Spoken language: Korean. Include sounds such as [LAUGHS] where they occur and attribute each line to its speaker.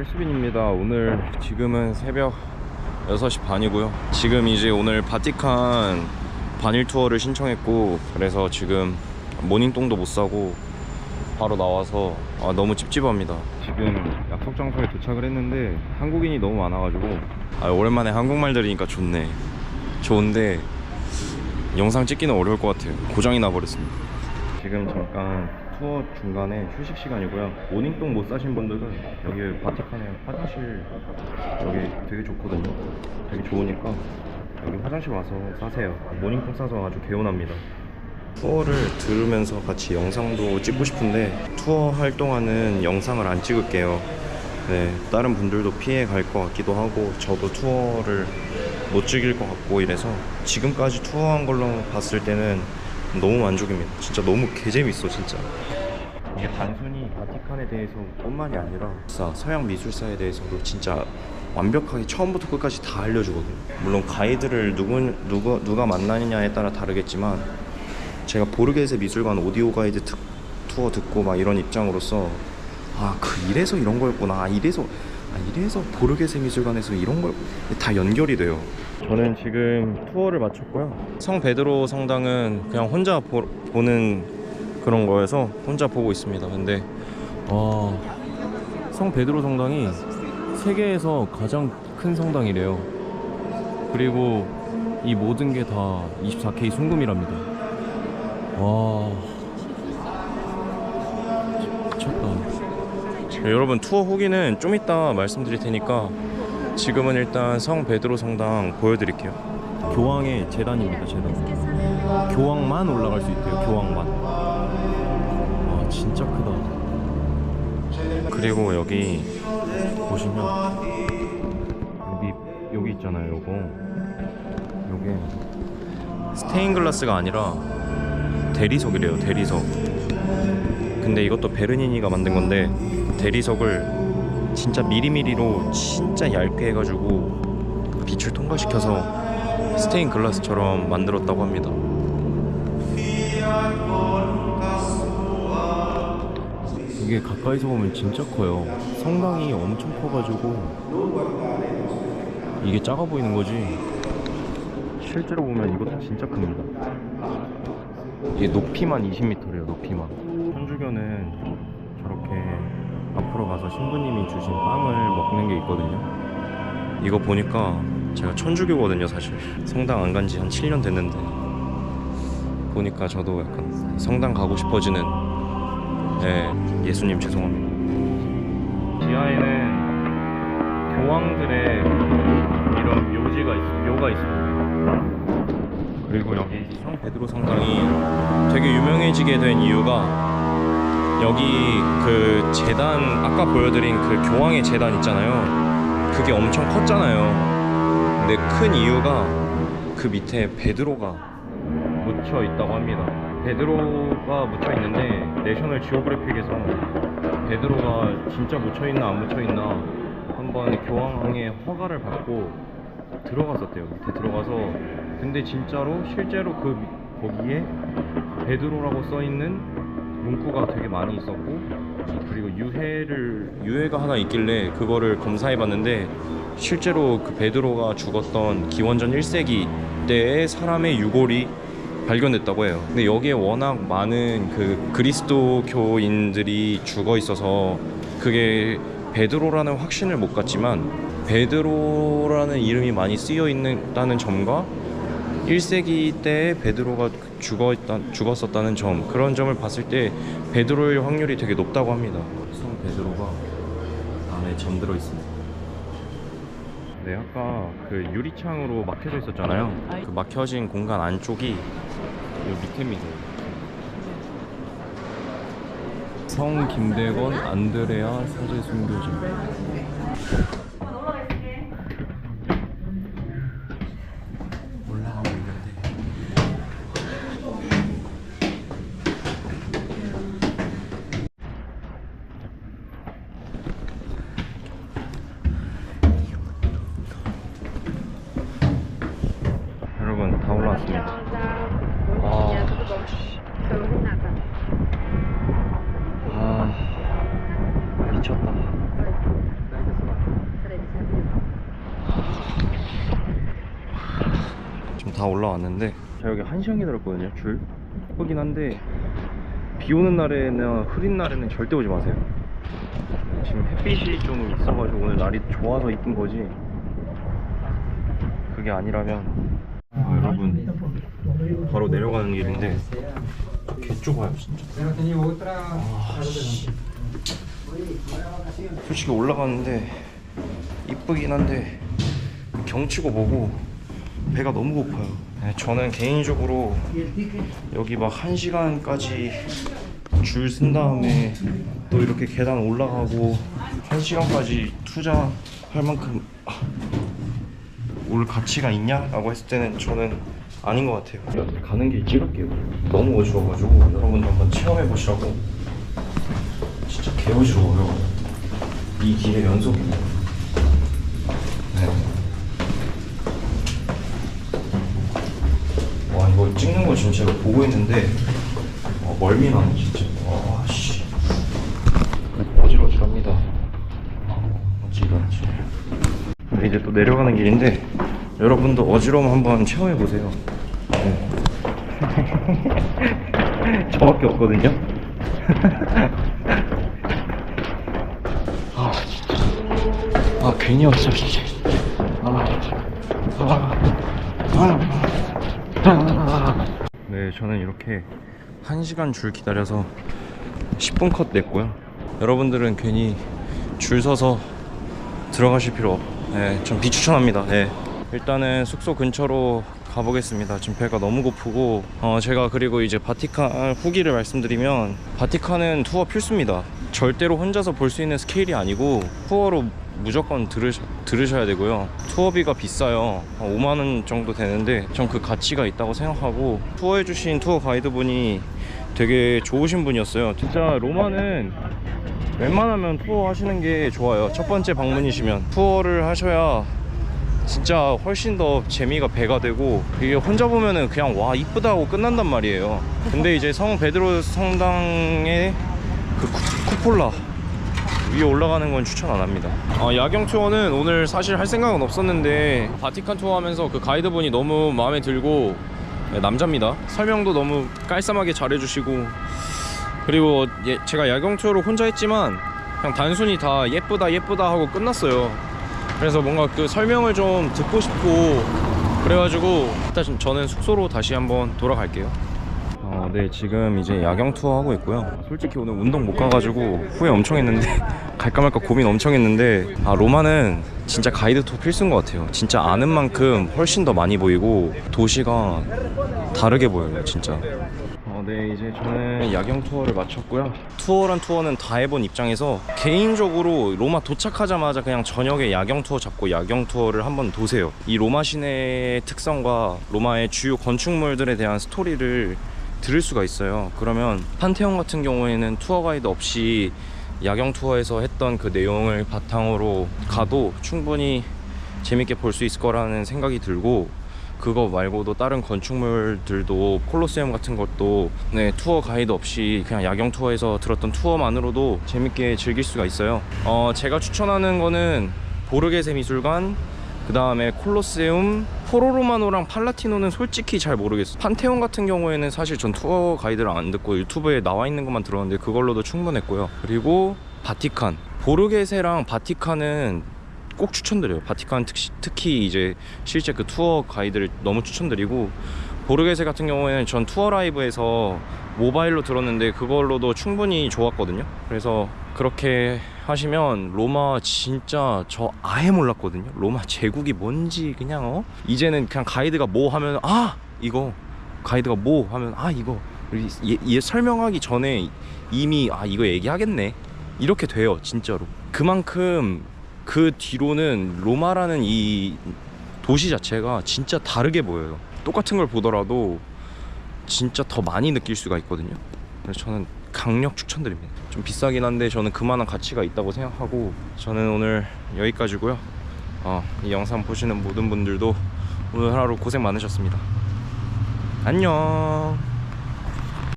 Speaker 1: 필수빈입니다. 오늘 지금은 새벽 6시 반이고요. 지금 이제 오늘 바티칸 반일 투어를 신청했고 그래서 지금 모닝똥도 못 사고 바로 나와서 아, 너무 찝찝합니다. 지금 약속 장소에 도착을 했는데 한국인이 너무 많아가지고 아, 오랜만에 한국말 들으니까 좋네. 좋은데 영상 찍기는 어려울 것 같아요. 고장이 나버렸습니다. 지금 잠깐 투어 중간에 휴식 시간이고요. 모닝똥 못 사신 분들은 여기 바티칸에 화장실 여기 되게 좋거든요. 되게 좋으니까 여기 화장실 와서 사세요. 모닝똥 싸서 아주 개운합니다. 투어를 들으면서 같이 영상도 찍고 싶은데 투어 할 동안은 영상을 안 찍을게요. 네, 다른 분들도 피해 갈 것 같기도 하고 저도 투어를 못 즐길 것 같고 이래서 지금까지 투어한 걸로 봤을 때는 너무 만족입니다. 진짜 너무 개재밌어 진짜. 이게 단순히 바티칸에 대해서뿐만이 아니라 서양 미술사에 대해서도 진짜 완벽하게 처음부터 끝까지 다 알려주거든요. 물론 가이드를 누구 누가 누가 만나느냐에 따라 다르겠지만 제가 보르게세 미술관 오디오 가이드 특, 투어 듣고 막 이런 입장으로서 아 그 이래서 이런 거였구나 아 이래서 아 이래서 보르게세 미술관에서 이런 걸 다 연결이 돼요. 저는 지금 투어를 마쳤고요. 성 베드로 성당은 그냥 혼자 보, 보는 그런 거여서 혼자 보고 있습니다. 근데 와, 성 베드로 성당이 세계에서 가장 큰 성당이래요. 그리고 이 모든 게 다 24K 순금이랍니다. 와, 여러분 투어 후기는 좀 이따 말씀드릴 테니까 지금은 일단 성 베드로 성당 보여드릴게요. 교황의 재단입니다, 재단. 교황만 올라갈 수 있대요, 교황만. 와, 진짜 크다. 그리고 여기 보시면 여기 여기 있잖아요, 요거. 요게 스테인 글라스가 아니라 대리석이래요, 대리석. 근데 이것도 베르니니가 만든 건데 대리석을 진짜 미리미리로 진짜 얇게 해가지고 빛을 통과시켜서 스테인 글라스처럼 만들었다고 합니다. 이게 가까이서 보면 진짜 커요. 성당이 엄청 커가지고 이게 작아 보이는 거지. 실제로 보면 이것도 진짜 큽니다. 이게 높이만 20m래요. 높이만. 천주교는 저렇게 앞으로 가서 신부님이 주신 빵을 먹는 게 있거든요. 이거 보니까 제가 천주교거든요, 사실. 성당 안 간 지 한 7년 됐는데 보니까 저도 약간 성당 가고 싶어지는 예, 예수님 죄송합니다. 지하에는 교황들의 이런 묘지가 있, 묘가 있습니다. 그리고 여기 성 베드로 성당이 되게 유명해지게 된 이유가 여기 그 재단 아까 보여드린 그 교황의 재단 있잖아요. 그게 엄청 컸잖아요. 근데 큰 이유가 그 밑에 베드로가 묻혀 있다고 합니다. 베드로가 묻혀 있는데 내셔널 지오그래픽에서 베드로가 진짜 묻혀 있나 안 묻혀 있나 한번 교황의 허가를 받고 들어갔었대요. 밑에 들어가서 근데 진짜로 실제로 그 미- 거기에 베드로라고 써 있는 문구가 되게 많이 있었고 그리고 유해를 유해가 하나 있길래 그거를 검사해 봤는데 실제로 그 베드로가 죽었던 기원전 1세기 때의 사람의 유골이 발견됐다고 해요. 근데 여기에 워낙 많은 그 그리스도교인들이 죽어 있어서 그게 베드로라는 확신을 못 갖지만 베드로라는 이름이 많이 쓰여 있다는 점과 1세기 때 베드로가 죽었다, 죽었었다는 점 그런 점을 봤을 때 베드로일 확률이 되게 높다고 합니다. 성 베드로가 안에 잠들어 있습니다. 네, 아까 그 유리창으로 막혀져 있었잖아요. 그 막혀진 공간 안쪽이 요 밑에입니다. 성 김대건 안드레아 사제 순교지. 올라가고 있는데 여러분 다 올라왔습니다. 아, 아 미쳤다. 다 올라왔는데. 자 여기 한 시간 기다렸거든요 줄. 예쁘긴 한데 비 오는 날에나 흐린 날에는 절대 오지 마세요. 지금 햇빛이 좀 있어가지고 오늘 날이 좋아서 이쁜 거지. 그게 아니라면. 아, 여러분. 바로 내려가는 길인데 개 좁아요 진짜. 아, 씨. 솔직히 올라가는데 이쁘긴 한데 경치고 보고 배가 너무 고파요 네, 저는 개인적으로 여기 막한 시간까지 줄 쓴 다음에 또 이렇게 계단 올라가고 한 시간까지 투자할 만큼 아, 올 가치가 있냐 라고 했을 때는 저는 아닌 것 같아요. 가는 길 찍을게요. 너무 어지러워가지고 여러분도 한번 체험해 보시라고. 진짜 개 어지러워요. 이 길의 연속이에요. 와 이거 찍는 거 지금 제가 보고 있는데 어, 멀미 나네 진짜. 와 씨. 어지러워지랍니다. 어지러워지. 네, 이제 또 내려가는 길인데 여러분도 어지러움 한번 체험해 보세요. 네. [LAUGHS] 저밖에 없거든요. [LAUGHS] 아 진짜. 아 괜히 왔어 진짜. 아. 아. 아. 네, 저는 이렇게 1시간 줄 기다려서 10분 컷 냈고요. 여러분들은 괜히 줄 서서 들어가실 필요 없. 네, 전 비추천합니다. 네. 일단은 숙소 근처로 가보겠습니다. 지금 배가 너무 고프고 어, 제가 그리고 이제 바티칸 후기를 말씀드리면 바티칸은 투어 필수입니다. 절대로 혼자서 볼 수 있는 스케일이 아니고 투어로 무조건 들으셔, 들으셔야 되고요. 투어비가 비싸요. 5만 원 정도 되는데 전 그 가치가 있다고 생각하고 투어해주신 투어 가이드분이 되게 좋으신 분이었어요. 진짜 로마는 웬만하면 투어 하시는 게 좋아요. 첫 번째 방문이시면 투어를 하셔야 진짜 훨씬 더 재미가 배가 되고 이게 혼자 보면은 그냥 와 이쁘다 하고 끝난단 말이에요. 근데 이제 성 베드로 성당의 그 쿠, 쿠폴라 위에 올라가는 건 추천 안 합니다. 아, 야경 투어는 오늘 사실 할 생각은 없었는데 바티칸 투어 하면서 그 가이드분이 너무 마음에 들고 네, 남자입니다. 설명도 너무 깔쌈하게 잘해주시고 그리고 예, 제가 야경 투어를 혼자 했지만 그냥 단순히 다 예쁘다 예쁘다 하고 끝났어요. 그래서 뭔가 그 설명을 좀 듣고 싶고 그래가지고 일단 저는 숙소로 다시 한번 돌아갈게요. 어, 네 지금 이제 야경 투어 하고 있고요. 솔직히 오늘 운동 못 가가지고 후회 엄청 했는데 [LAUGHS] 갈까 말까 고민 엄청 했는데 아 로마는 진짜 가이드 투어 필수인 것 같아요. 진짜 아는 만큼 훨씬 더 많이 보이고 도시가 다르게 보여요 진짜. 어, 네 이제 저는 야경 투어를 마쳤고요. 투어란 투어는 다 해본 입장에서 개인적으로 로마 도착하자마자 그냥 저녁에 야경 투어 잡고 야경 투어를 한번 도세요. 이 로마 시내의 특성과 로마의 주요 건축물들에 대한 스토리를 들을 수가 있어요. 그러면 판테온 같은 경우에는 투어 가이드 없이 야경 투어에서 했던 그 내용을 바탕으로 가도 충분히 재밌게 볼 수 있을 거라는 생각이 들고 그거 말고도 다른 건축물들도 콜로세움 같은 것도 네 투어 가이드 없이 그냥 야경 투어에서 들었던 투어만으로도 재밌게 즐길 수가 있어요. 어 제가 추천하는 거는 보르게세 미술관 그 다음에 콜로세움, 포로로마노랑 팔라티노는 솔직히 잘 모르겠어요. 판테온 같은 경우에는 사실 전 투어 가이드를 안 듣고 유튜브에 나와 있는 것만 들었는데 그걸로도 충분했고요. 그리고 바티칸, 보르게세랑 바티칸은 꼭 추천드려요. 바티칸 특히, 특히 이제 실제 그 투어 가이드를 너무 추천드리고 보르게세 같은 경우에는 전 투어 라이브에서 모바일로 들었는데 그걸로도 충분히 좋았거든요. 그래서 그렇게 하시면 로마 진짜 저 아예 몰랐거든요. 로마 제국이 뭔지 그냥 어 이제는 그냥 가이드가 뭐 하면 아 이거 가이드가 뭐 하면 아 이거 얘, 얘 설명하기 전에 이미 아 이거 얘기하겠네 이렇게 돼요 진짜로 그만큼 그 뒤로는 로마라는 이 도시 자체가 진짜 다르게 보여요. 똑같은 걸 보더라도 진짜 더 많이 느낄 수가 있거든요. 그래서 저는 강력 추천드립니다. 좀 비싸긴 한데 저는 그만한 가치가 있다고 생각하고 저는 오늘 여기까지고요. 어, 이 영상 보시는 모든 분들도 오늘 하루 고생 많으셨습니다. 안녕.